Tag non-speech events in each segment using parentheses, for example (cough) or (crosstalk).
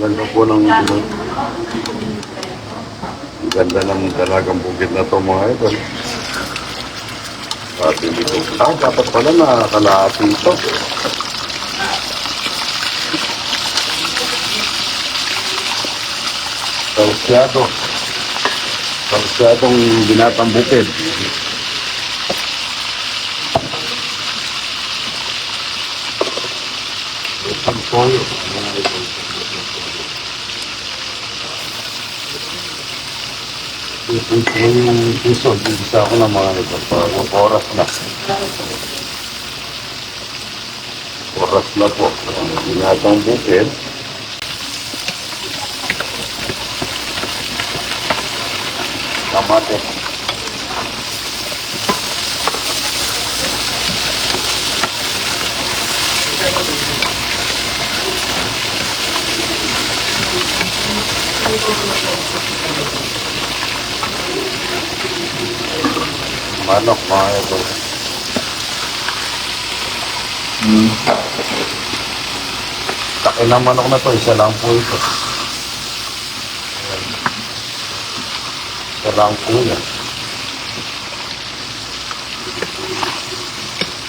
Ganda po ng ang ganda ng dalagang bukid na to mga idol. Pati dito. Ah, dapat pala na kalahati ito. Kalsyado. Kalsyadong binatang bukid. Idol. yung puso, bisa ako ng mga ito. Oras na. Oras na po. Ang ginatang bukid. Kamate. Manok, mga ito. Hmm. Ng manok na to, isa lang po ito. Isa lang po yan.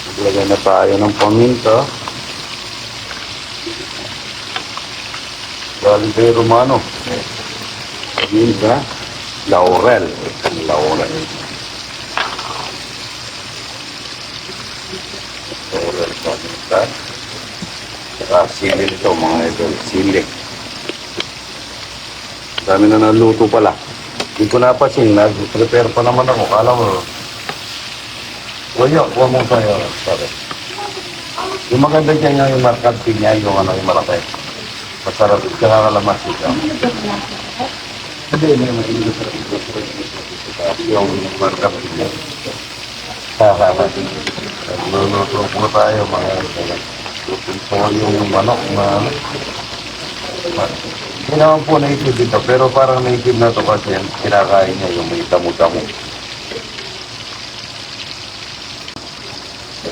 Maglagay na tayo ng paminta. Galde Romano. Paminta. Laurel. Laurel. Laurel paminta. Saka sili nito mga idol. Sili. Dami na naluto pala. Hindi ko napasin. Nag-prepare pa naman ako. Kala mo. Wala, huwag mong sa'yo. Sorry. Yung maganda dyan yung yung markad pinya, yung ano yung malaki. Masarap. Kaya kalamas ito. Hindi, hindi naman. Hindi sarap. Yung markad pinya. Hahaha. Luluto po tayo mga po yung manok na hindi naman po native dito, pero parang native na to kasi kinakain niya yung may tamo-tamo.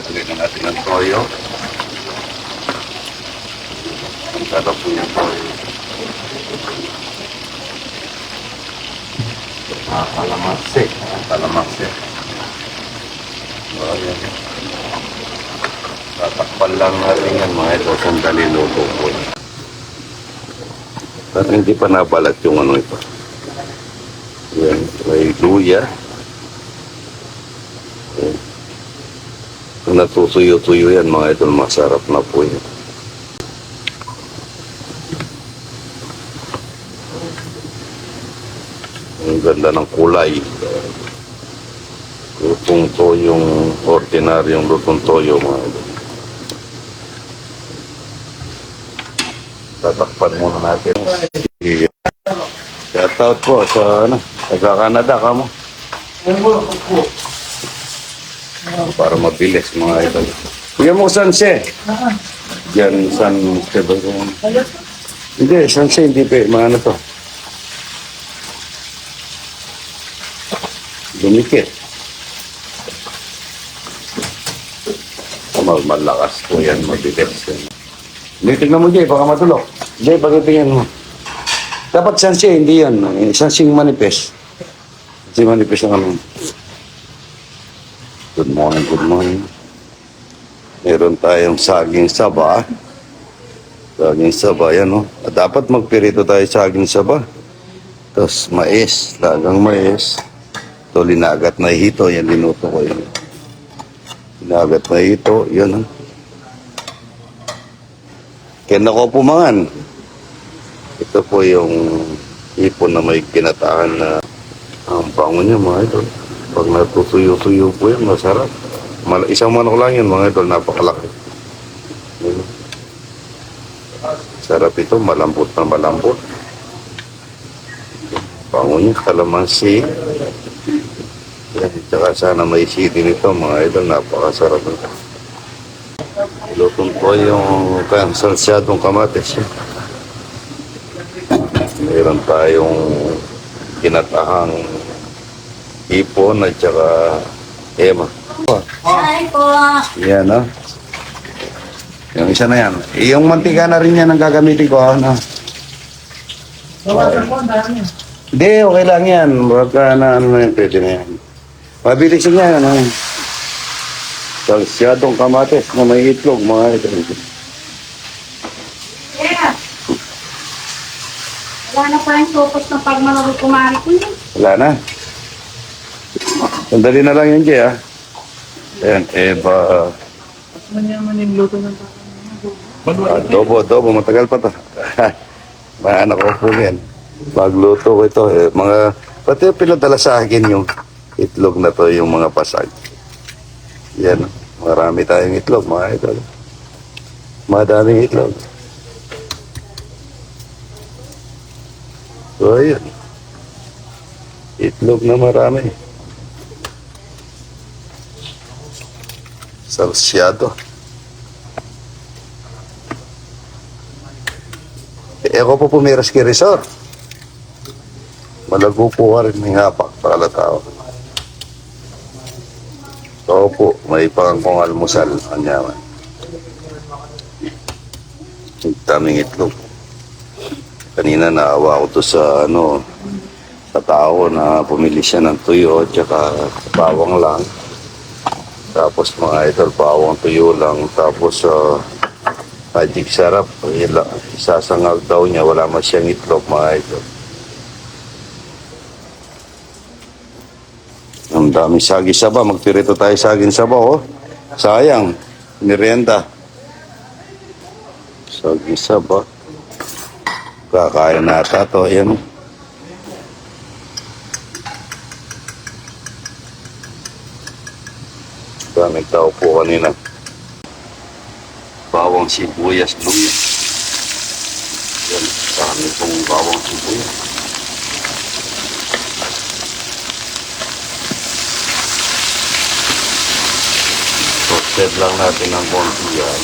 Lagyan na natin ang toyo. Ang sarap po yung toyo. Ah, kalamansi. Kalamansi. So, ayan. Tatakpan lang natin yan mga ito. Sandali luto po. Parang hindi pa nabalat yung ano ito. Yan, may luya. Yan. Kung natutuyo-tuyo yan mga idol, masarap na po yan. Ang ganda ng kulay. Lutong toyong ordinaryong lutong toyo mga idol. Tatakpan muna natin. Shout out po sa ano, taga Canada ka mo. Para mabilis mga idol. Kuya mo San Jose. Diyan San Jose ba. Hindi, San Jose hindi pa. Mga ano to. Dumikit. Mal malakas po yan, mabilis yan. Hindi, tignan mo Jay, baka matulog. Jay, pagkitingin mo. Dapat Sansi, hindi yan. Sansi manifest. Sansi manifest ang ano. Good morning, good morning. Meron tayong saging saba. Saging saba, yan o. At dapat magpirito tayo saging saba. Tapos mais, lagang mais. Ito, linagat na hito. Yan, linuto ko yun. Linagat na hito, yan. Kaya nako pumangan. Ito po yung ipon na may kinatahan na ang bango niya mga idol. Pag natutuyo-tuyo po yan, masarap. Mal isang manok lang yan mga idol, napakalaki. Yun. Sarap ito, malambot na malambot. Bango niya, kalamansi. Yan, tsaka sana may sili nito mga idol, napakasarap ito. Lutong ko yung kansalsyadong kamatis. Meron tayong kinatahang ipon at saka ema. Hi po. Yan, no? Yung isa na yan. Yung mantika na rin yan ang gagamitin ko, ano? Bawasan po, ang dami. Hindi, okay lang yan. Baka na ano na yan, pwede na yan. Mabilis yan, ano? Salsyadong kamates na may itlog, mga ito. Yeah. Wala na pa yung focus ng pagmalaro kumari ko yun. Wala na. Sandali na lang yun, Jay, ah. Ayan, eh, ba... Manyaman yung luto ng tatay. Adobo, adobo, matagal pa to. (laughs) Mga anak ko po yan. Magluto ko ito. Eh, mga, pati yung pinadala sa akin yung itlog na to, yung mga pasag. Yan, marami tayong itlog, mga idol. Madaming itlog. So, ayun. Itlog na marami. Salsyado. Eh, ako po pumiras kay Resort. Malago po ka rin may hapak para tao. So po, may pangkong almusal. Anyaman. Ang daming itlog. Kanina naawa ko to sa ano, sa tao na pumili siya ng tuyo at saka bawang lang. Tapos mga idol, bawang tuyo lang. Tapos uh, magic sarap. Isasangag daw niya, wala man siyang itlog mga idol. Ang daming sagi saba. Magpirito tayo saging saba, oh. Sayang. Merienda. Sagi saba. Kakain na ata to. Ayan. Daming tao po kanina. Bawang sibuyas, luya. Yan, dami pong bawang sibuyas. Toasted lang natin ng konti yan.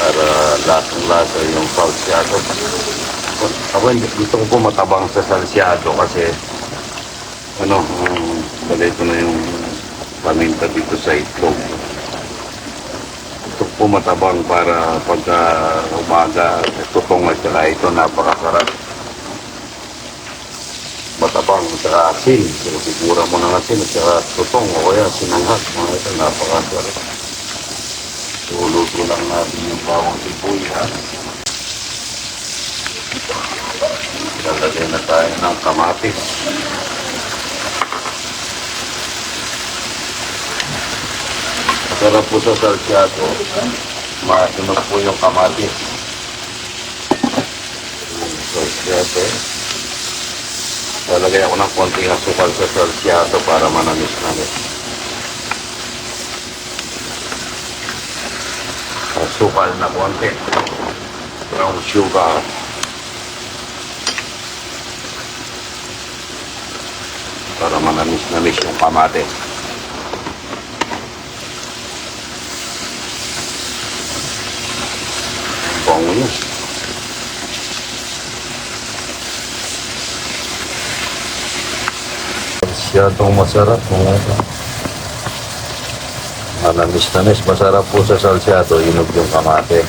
Para lasang-lasa yung salsyado. Ako, gusto ko po matabang sa salsyado kasi ano, um, balito na yung paminta dito sa itlog. Ito po matabang para pagka umaga, tutong at saka ito napakasarap. Matabang at saka asin. Sigura mo ng asin at saka tutong o kaya sinanghat. Mga ito napakasarap. So, luto lang natin yung bawang sibuyas. Lalagay na tayo ng kamatis. Sarap po sa salsyado. Matunog po yung kamatis. Yung salsyado. Lalagay ako ng konting asukal sa salsyado para manamis-namis. Asukal na konti. Brown sugar. Para manamis-namis yung kamatis. Bango niya. Masyadong masarap mga ito. Manamis-namis, masarap po sa salsyado, inog yung kamate.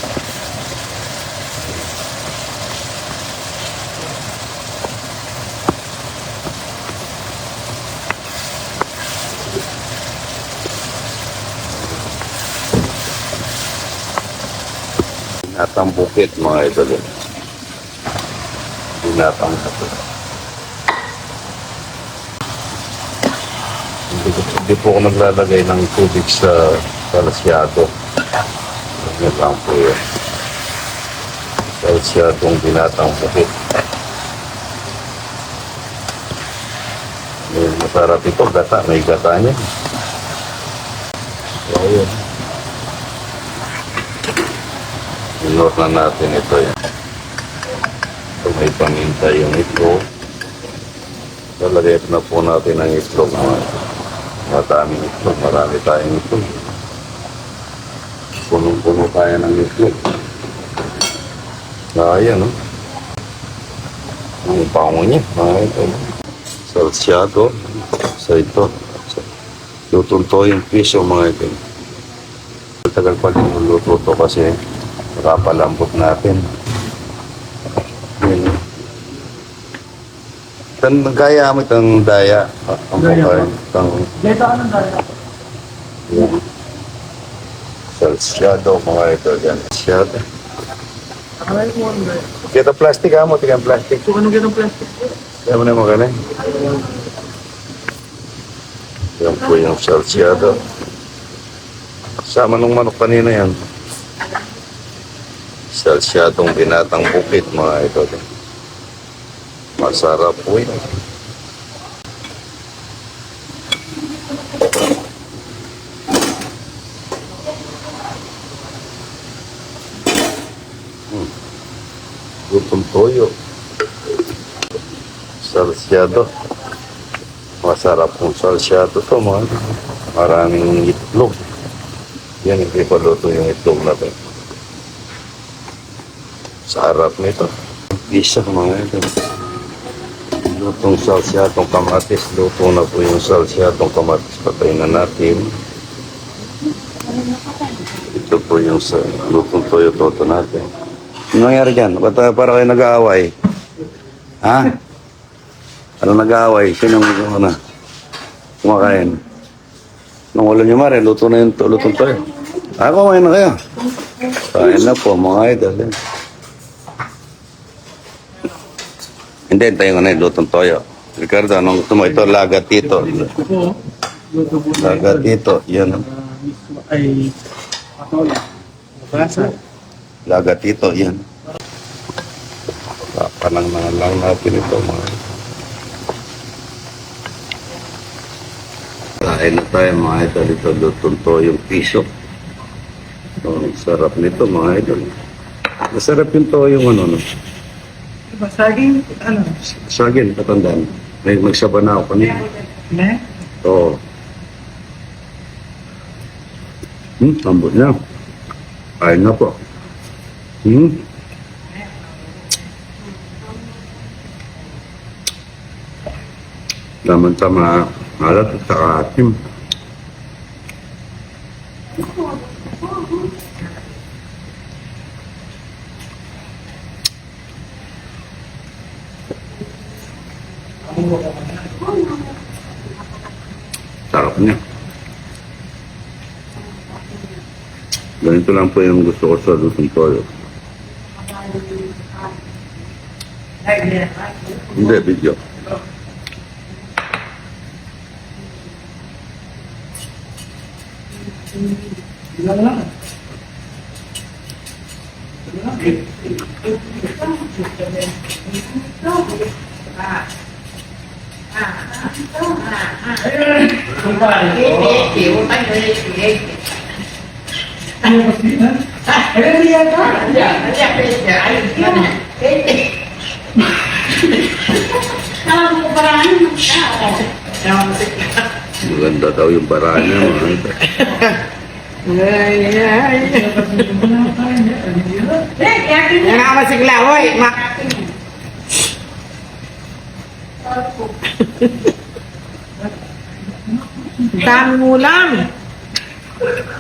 Binatang bukit mga idol. Binatang bukit. Hindi, ko- hindi po ako naglalagay ng tubig sa kalasyado. Ganyan lang po yun. Kalasyadong binatang bukit. May masarap ito, gata. May gata niya. So, yun. Inor na natin ito yan. So, may paminta yung itlog. Lalagay na po natin ang itlog mga Maraming itlog, marami tayong itlog. Punong-puno tayo ng itlog. Kaya, no? Ang pango niya, mga ito. Salsyado. So ito, lutong to yung piso mga ito. Tagal pa din yung luto to kasi nakapalambot natin. Yun. Tan gaya mo itang daya. ah, Ang Daya buhay. ba? Itang Dito ka nang dahil. yan. Salsyado mga ito dyan. Salsyado. Aray mo ang dahil. Kita plastic ha mo, tingnan plastic. So, anong ganang plastic? Kaya mo na mo ganun. Yan po yung salsyado. Sama nung manok kanina yan. Salsyadong binatang bukit mga ito. Masarap po yun. Hmm. Lutong toyo. Salsyado. Masarap pong salsyado to mga. Maraming itlog. Yan, hindi pa luto yung itlog natin. Sa harap nito. Isa mga ito. Lutong salsyadong kamatis. Luto na po yung salsyadong kamatis. Patay na natin. Ito po yung sa lutong toyo toto natin. Ano nangyari dyan? Ba't uh, para kayo nag-aaway? Ha? Ano nag-aaway? Sino yung ano? Kumakain. Nung ulam niyo mare, luto na yung to- lutong toyo. Ah, kumain na kayo. Kain na po, mga idol. eh. Hindi, tayo nga na yung lutong toyo. Ricardo, anong gusto mo? Ito. Lagatito, yan. oh. mismo ay patola. Basa. Lagatito, yan. Papanang na lang natin ito, mga Kain na tayo mga idol. Ito lutong toyong piso. So, ang sarap nito mga idol. Masarap yung toyong ano, no? Saging, ano? Sagin, katandaan. May magsaba na ako kanina. Ne? Oo. Hmm, tambot na. Kain na po. Hmm. Tama-tama. Alat at saka atim. Lang po yung gusto ko sa lutong toyo. Hindi, video. Ilan lang. Alam mo ba rin? Maganda daw yung bara niya. mga (laughs) ito. Yan ako masigla, hoy. Ma (laughs) Daming ulam.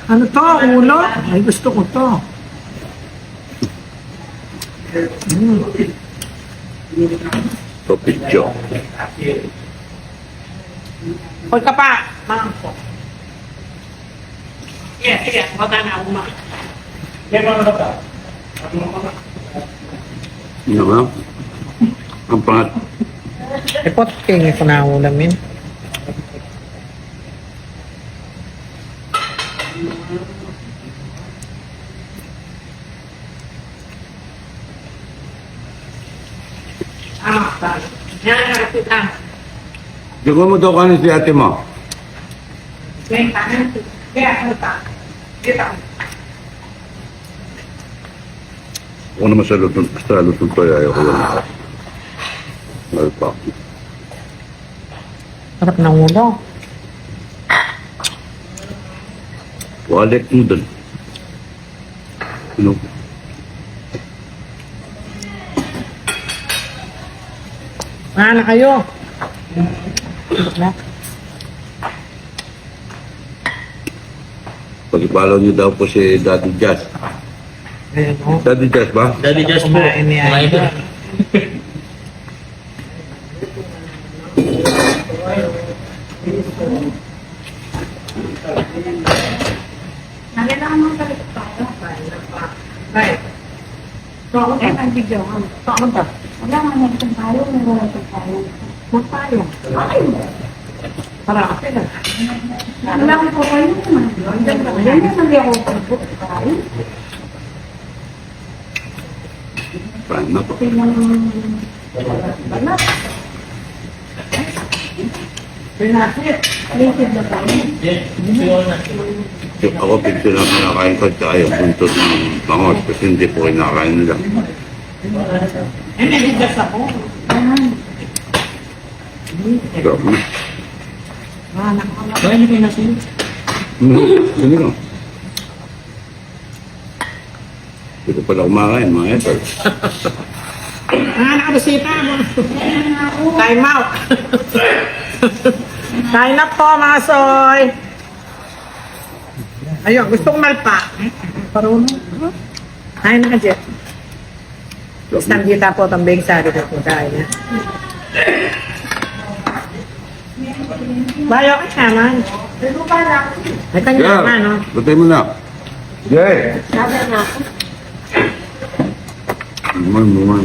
Ano to, ulo? Ay, gusto ko to. Ito, video. Hoy ka pa. Mangko. Sige, sige. Baka na uma. Ano ba? Ang pangat. Ipot, tingin ko na ulam yun. Ah, ba. Yan, harap kita. Digo mo daw kanin si ate mo. Kaya, ano pa? Dito. Ako naman sa lutong, sa lutong toyo, ayaw ko lang. Ano pa? Sarap ng ulo. Wallet mo dun. Ano? Nga na kayo. Pag-follow niyo daw po si Daddy Jazz. Ayan o. Daddy Jazz ba? Daddy Jazz po. Kumain niya. Kumain po. Nakailangan mo talaga tayo. Right. So, ako tayo bigyan. So, ako tayo. Wala nga na itong tayo, wala itong tayo. Tayo. Ay! Para kasi na. Wala ko po kayo naman. Yan yung hindi ako pagbuto tayo. Paano po? Wala. Pinasit. Native na tayo. Ako, picture lang kinakain ko tsaka yung buntot ng bangos kasi hindi po kinakain nila. Naligas ako. Ayan. So, hmm. Anak ko na. Kumain niyo kayo na sila. Hmm, lang? Hindi ko pala kumakain, mga ito. Ah, nakabisita mo. Time out. Kain na po, mga soy. Ayun, gusto kong malpa. Kain na ka, Jeff. Isang kita po, tambing sabi ko kung kain na. Bayo ka naman. May kanya Yeah, naman, no? batay mo na. Yeah. Sabi na ako. Naman, naman.